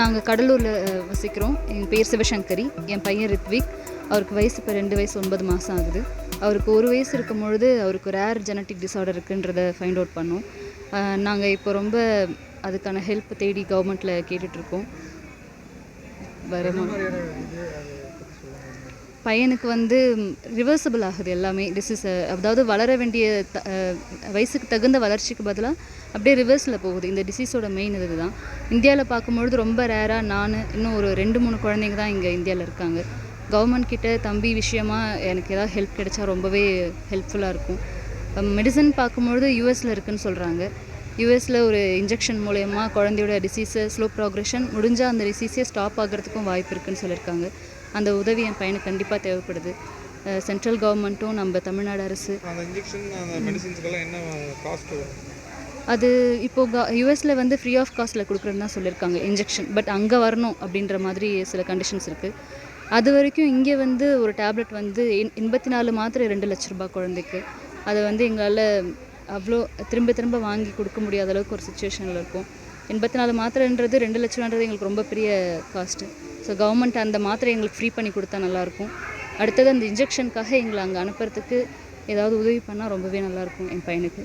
நாங்கள் கடலூரில் வசிக்கிறோம். என் பேர் சிவசங்கரி. என் பையன் ரித்விக். அவருக்கு வயசு இப்போ ரெண்டு வயசு ஒன்பது மாதம் ஆகுது. அவருக்கு ஒரு வயசு இருக்கும் பொழுது அவருக்கு ரேர் ஜெனட்டிக் டிஸார்டர் இருக்குன்றத ஃபைண்ட் அவுட் பண்ணோம். நாங்கள் இப்போ ரொம்ப அதுக்கான ஹெல்ப் தேடி கவர்மெண்ட்டில் கேட்டுட்ருக்கோம் வரமா பையனுக்கு வந்து ரிவர்சபிள் ஆகுது எல்லாமே டிசீஸ் அதாவது வளர வேண்டிய த- வயசுக்கு தகுந்த வளர்ச்சிக்கு பதிலாக அப்படியே ரிவர்ஸில் போகுது. இந்த டிசீஸோட மெயின் இது தான் இந்தியாவில் பார்க்கும்பொழுது ரொம்ப ரேராக நான் இன்னும் ஒரு ரெண்டு மூணு குழந்தைங்க தான் இங்கே இந்தியாவில் இருக்காங்க. கவர்மெண்ட் கிட்ட தம்பி விஷயமா எனக்கு ஏதாவது ஹெல்ப் கிடைச்சா ரொம்பவே ஹெல்ப்ஃபுல்லாக இருக்கும். மெடிசன் பார்க்கும்பொழுது யூஎஸில் இருக்குதுன்னு சொல்கிறாங்க யூஎஸில் ஒரு இன்ஜெக்ஷன் மூலயமா குழந்தையோட டிசீஸை ஸ்லோ ப்ராக்ரெஷன் முடிஞ்சால் அந்த டிசீஸே ஸ்டாப் ஆகிறதுக்கும் வாய்ப்பு இருக்குன்னு சொல்லியிருக்காங்க. அந்த உதவி என் பையனுக்கு கண்டிப்பாக தேவைப்படுது. சென்ட்ரல் கவர்மெண்ட்டும் நம்ம தமிழ்நாடு அரசு. அது இப்போ யூஎஸில் வந்து ஃப்ரீ ஆஃப் காஸ்ட்டில் கொடுக்குறேன்னு தான் சொல்லியிருக்காங்க இன்ஜெக்ஷன் பட் அங்கே வரணும் அப்படின்ற மாதிரி சில கண்டிஷன்ஸ் இருக்குது அது வரைக்கும் இங்கே வந்து ஒரு டேப்லெட் வந்து எண்- எண்பத்தி நாலு மாத்திரை ரெண்டு லட்ச ரூபாய் குழந்தைக்கு. அதை வந்து எங்களால் அவ்வளோ திரும்ப திரும்ப வாங்கி கொடுக்க முடியாத அளவுக்கு ஒரு சுச்சுவேஷனில் இருக்கும். எண்பத்தி நாலு மாத்திரைன்றது ரெண்டு லட்சம்ன்றது எங்களுக்கு ரொம்ப பெரிய காஸ்ட்டு ஸோ கவர்மெண்ட் அந்த மாத்திரை எங்களுக்கு ஃப்ரீ பண்ணி கொடுத்தா நல்லாயிருக்கும். அடுத்தது அந்த இன்ஜெக்ஷனுக்காக எங்களை அங்கே அனுப்புறதுக்கு ஏதாவது உதவி பண்ணால் ரொம்பவே நல்லாயிருக்கும் என் பையனுக்கு.